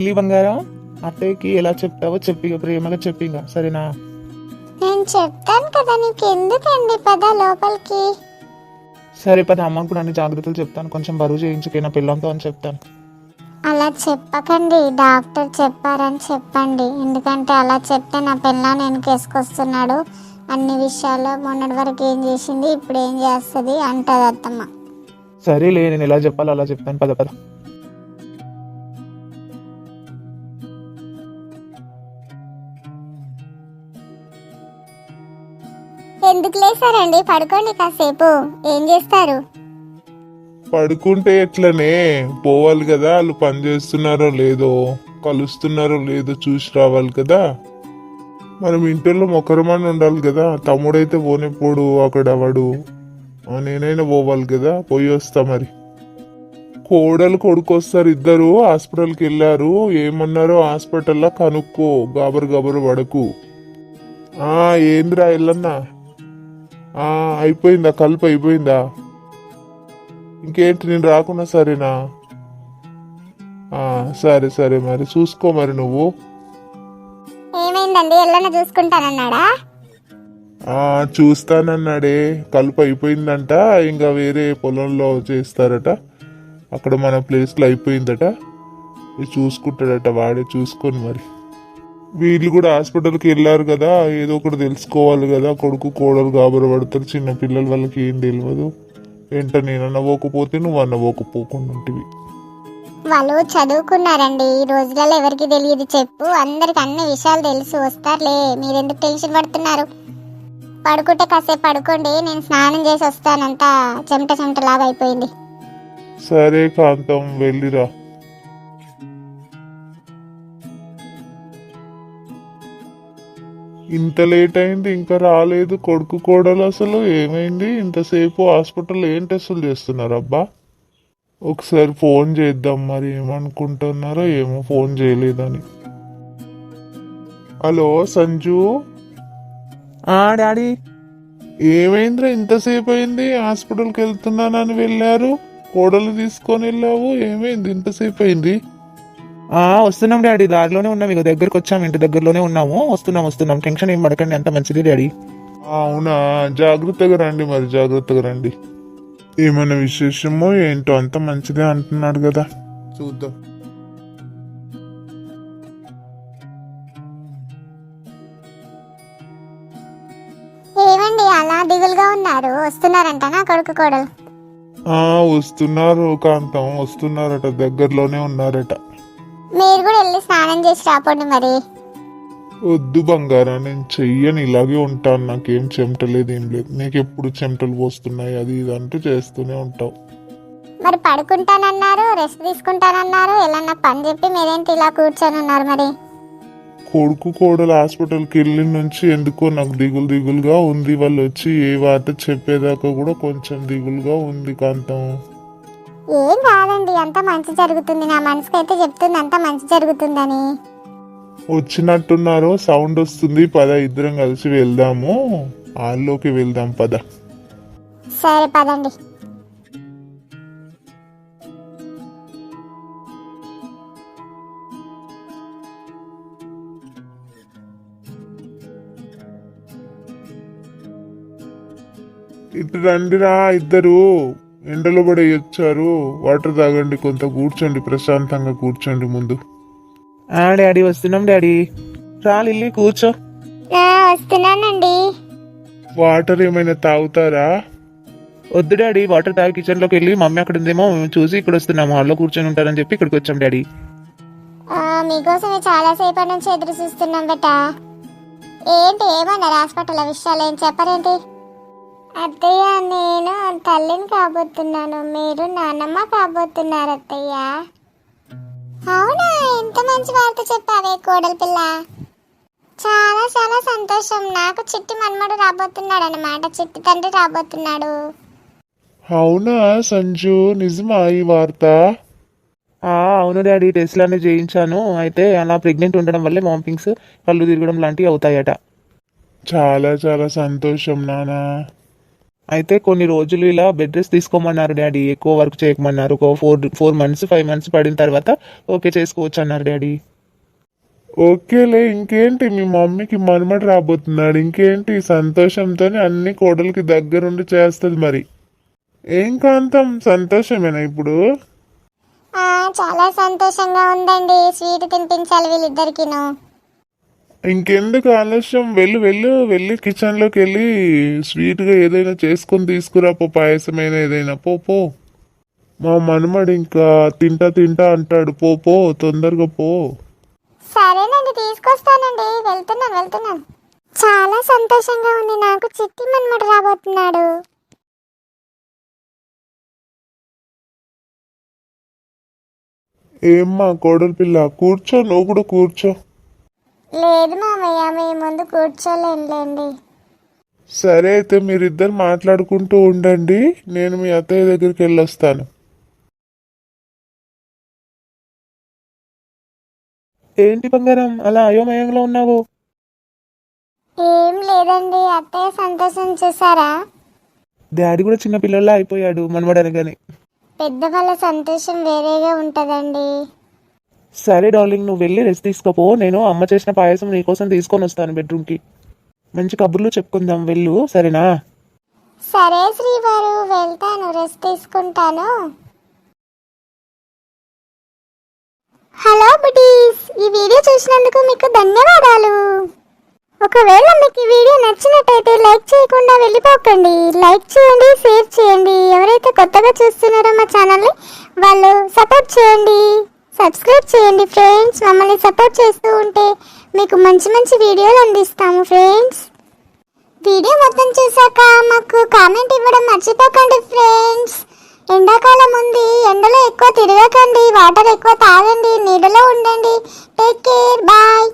ఇల్లి బంగారం అత్తయ్యకి ఎలా చెప్తావో చెప్పిగా ప్రేమగా చెప్పిగా సరేనా? నేను చెప్తాను కదా నీకు ఎందుకండి పద లోపలికి? సరే పద అమ్మకు కూడా అన్ని జాగ్రత్తలు చెప్తాను. కొంచెం బరువు చేయించుకైనా పిల్లంతో అని చెప్తాను. అలా చెప్పకండి డాక్టర్ చెప్పారని చెప్పండి. ఎందుకంటే అలా చెప్తే నా పిల్లని వెనకేసుకొస్తున్నాడు అన్ని విషయాల్లో మొన్నటి వరకు ఏం చేసింది ఇప్పుడు ఏం చేస్తుంది అంటది అత్తమ్మ సరేలే నేను ఎలా చెప్పాలో అలా చెప్తాను. పద పద. ఎందుకు లేసారండి పడుకోండి కాసేపు. ఏం చేస్తారు? పడుకుంటే ఎట్లనే? పోవాలి కదా వాళ్ళు పని చేస్తున్నారో లేదో కలుస్తున్నారో లేదో చూసి రావాలి కదా. మనం ఇంటిలో మొక్కరమని ఉండాలి కదా. తమ్ముడైతే పోనే పోడు అక్కడ వాడు నేనైనా పోవాలి కదా పోయి వస్తా మరి. కోడలు కొడుకు వస్తారు ఇద్దరు హాస్పిటల్కి వెళ్ళారు. ఏమన్నారో హాస్పిటల్లో కనుక్కో గాబరు గాబరు పడకు. ఏంద్రా ఎల్లన్నా అయిపోయిందా కలుపు అయిపోయిందా? ఇంకేంటి నేను రాకున్నా సరేనా? సరే సరే మరి చూసుకో మరి నువ్వు. ఏమైందండి? ఎల్లన్న చూసుకుంటానన్నాడా? ఆ చూస్తానన్నాడే. కలుపు అయిపోయిందంట ఇంకా వేరే పొలంలో చేస్తారట. అక్కడ మన ప్లేస్లో అయిపోయిందట. చూసుకుంటాడట వాడే చూసుకొని మరి. వీళ్ళు కూడా హాస్పిటల్కి వెళ్ళారు కదా ఏదో ఒకటి తెలుసుకోవాలి కదా కొడుకు కోడలు గాబరు పడతారు చిన్న పిల్లల వాళ్ళకి ఏం తెలియదు వెంట నేను అన్నవోకపోతే నువ్వు అన్నవోకపోకుండా ఉంటివి వాళ్ళు చదువుకున్నారండి ఈ రోజులలో ఎవరికి తెలియదు చెప్పు అందరికి అన్ని విషయాలు తెలిసి వస్తారులే మీరెందుకు టెన్షన్ పడుతున్నారు? పడుకుంటే కాసేపు పడుకోండి నేను స్నానం చేసి వస్తానంతా చెమట చెమటలాగా అయిపోయింది. సరే కాంతం వెళ్ళిరా. ఇంత లేట్ అయింది ఇంకా రాలేదు కొడుకు కోడలు అసలు ఏమైంది? ఇంతసేపు హాస్పిటల్ ఏం టెస్టులు చేస్తున్నారు అబ్బా? ఒకసారి ఫోన్ చేద్దాం మరి ఏమనుకుంటున్నారో ఏమో ఫోన్ చేయలేదని. హలో సంజు? ఆ డాడీ. ఏమైందిరా ఇంతసేపు అయింది? హాస్పిటల్కి వెళ్తున్నానని వెళ్ళారు? కోడలు తీసుకొని వెళ్ళావు? ఏమైంది? ఇంతసేపు అయింది? వస్తున్నాం డాడీ. దారిలోనే ఉన్నాం. ఇక దగ్గరకు వచ్చాము ఇంటి దగ్గరలోనే ఉన్నాము. వస్తున్నాం వస్తున్నాం. టెన్షన్ ఏం పడకండి. అంత మంచిది డాడీ. అవునా? జాగ్రత్తగా రండి మరి. జాగ్రత్తగా రండి. ఏమైనా విశేషమో ఏంటో అంత మంచిదే అంటున్నాడు కదా. చూద్దాం. ఏమండి అలా దిగులుగా ఉన్నారు? వస్తున్నారంట నా కొడుకు కోడలు. ఆ వస్తున్నారు కాంతం. వస్తున్నారట. దగ్గరలోనే ఉన్నారట. మీరు కూడా వెళ్ళి స్నానం చేసి రాపండి మరి. వద్దు బంగారా నేను చెయ్యని ఇలాగే ఉంటాను. నాకేం చెమటలేదు ఏం లేదు. నీకు ఎప్పుడు చెమటలు పోస్తున్నాయి? అది ఇది అంటూ చేస్తూనే ఉంటావు. మరి పడుకుంటానన్నారు రెస్ట్ తీసుకుంటానన్నారు ఎలా పని చెప్పి మీరేంటి ఇలా కూర్చొని ఉన్నారు మరి? కొడుకు కోడలు హాస్పిటల్కి వెళ్ళిన నుంచి ఎందుకో నాకు దిగులు దిగులుగా ఉంది. వాళ్ళు వచ్చి ఏ వార్త చెప్పేదాకా కూడా కొంచెం దిగులుగా ఉంది కాంతం. ఏం కాదండి అంత మంచి జరుగుతుంది. నా మనసుకి అయితే చెప్తుంది అంత మంచి జరుగుతుందని. వచ్చినట్టున్నారు సౌండ్ వస్తుంది. పద ఇద్దరం కలిసి వెళ్దాము. హాల్లోకి వెళ్దాం పద. సరే పదండి. ఇటు రండిరా ఇద్దరు. ఎండలో పడి వచ్చారు వాటర్ తాగండి కొంత కూర్చోండి ప్రశాంతంగా కూర్చోండి ముందు. ఆ డాడీ వస్తున్నాం డాడీ. రా లిల్లీ కూర్చో. వస్తున్నానండి. వాటర్ ఏమైనా తాగుతారా? వద్దు డాడీ వాటర్ తాగి కిచెన్లోకి వెళ్ళి మమ్మీ అక్కడ ఉందేమో మేము చూసి ఇక్కడ వస్తున్నాము. హాల్లో కూర్చొని ఉంటారని చెప్పి ఇక్కడికి వచ్చాం డాడీ. ఆ, మీకోసమే చాలా సేపటి నుంచి ఎదురు చూస్తున్నాం బెట. ఏంటి ఏమన్నారు హాస్పిటల్ విషయాలు? ఏం చెప్పరేంటి? అత్తయ్య నేను తల్లిని కాబోతున్నాను. మీరు నాన్నమ్మ కాబోతున్నారు అత్తయ్య. అవునా? ఎంత మంచి వార్త చెప్పావే కోడలి పిల్ల. చాలా చాలా సంతోషం. నాకు చిట్టి మన్మడు రాబోతున్నాడు అన్నమాట చిట్టి తండ్రి రాబోతున్నాడు. అవునా సంజు? నిజమా ఈ వార్త? ఆ అవును డాడీ. టెస్ట్లు అన్ని చేయించాను. అయితే అలా ప్రెగ్నెంట్ ఉండడం వల్లే వామిటింగ్స్ కళ్ళు తిరగడం లాంటివి అవుతాయట. చాలా చాలా సంతోషం నానా. అయితే కొన్ని రోజులు ఇలా బెడ్ రెస్ట్ తీసుకోమన్నారు డాడీ. ఎక్కువ వర్క్ చేయకమన్నారు ఒక four four months five months పడిన తర్వాత ఓకే చేసుకోవచ్చు అన్నారు డాడీ. ఓకేలే ఇంకేంటి? మీ మమ్మీకి మనమడు రాబోతున్నాడు. ఇంకేంటి? సంతోషంతో అన్ని కోడలికి దగ్గరుండి చేస్తుంది మరి. ఏం కాంతం? సంతోషమేనా ఇప్పుడు? ఆ, చాలా సంతోషంగా ఉందండి. స్వీట్ తినిపించాలి వీళ్ళిద్దరికిను. ఇంకెందుకు ఆలస్యం? వెళ్ళు వెళ్ళు వెళ్ళి కిచెన్లోకి వెళ్ళి స్వీట్గా ఏదైనా చేసుకొని తీసుకురా పో పాయసమైన ఏదైనా. పో పో. మా మనమడు ఇంకా తింటా తింటా అంటాడు. పో పో తొందరగా పో. సరేనండి తీసుకొస్తానండి. వెళ్తున్నాను వెళ్తున్నాను చాలా సంతోషంగా ఉంది. నాకు చిట్టి మన్మడు రాబోతున్నాడు. ఏమ్మా కోడలి పిల్ల? కూర్చో నువ్వు కూడా కూర్చో. లేదు మామయ్య మీ ముందు కూర్చోలేండి సరే అయితే మీరిద్దరు మాట్లాడుకుంటూ ఉండండి. నేను మీ అత్తయ్య దగ్గరికి వెళ్ళొస్తాను. ఏంటి బంగారం? అలా అయోమయంలో ఉన్నావు? ఏం లేదండి అత్తయ్య సంతోషం చూసారా? డాడీ కూడా చిన్న పిల్లల్లా అయిపోయాడు మనవడు అనగానే పెద్దవాళ్ళ సంతోషం వేరేగా ఉంటదండి. సరే డార్లింగ్ నువ్వు వెళ్ళి రెస్ట్ తీసుకోపో. నేను అమ్మ చేసిన పాయసం నీకోసం తీసుకొని వస్తాను బెడ్రూమ్కి. మంచి కబుర్లు చెప్పుకుందాం వెళ్ళు సరేనా? సరే శ్రీవారు వెళ్తాను రెస్ట్ తీసుకుంటాను. హలో బుటీస్ ఈ వీడియో చూసినందుకు మీకు ధన్యవాదాలు. ఒకవేళ మీకు ఈ వీడియో నచ్చినట్టయితే లైక్ చేయకుండా వెళ్ళిపోకండి. లైక్ చేయండి షేర్ చేయండి. ఎవరైతే కొత్తగా చూస్తున్నారో మా ఛానల్ని వాళ్ళు సపోర్ట్ చేయండి. సబ్స్క్రైబ్ చేయండి ఫ్రెండ్స్. మమ్మల్ని సపోర్ట్ చేస్తూ ఉంటే మీకు మంచి మంచి వీడియోలు అందిస్తాము ఫ్రెండ్స్. వీడియో మొత్తం చూసాక మాకు కామెంట్ ఇవ్వడం మర్చిపోకండి ఫ్రెండ్స్. ఎండాకాలం ఉంది. ఎండలో ఎక్కువ తిరగకండి. వాటర్ ఎక్కువ తాగండి. నీడలో ఉండండి. Take care bye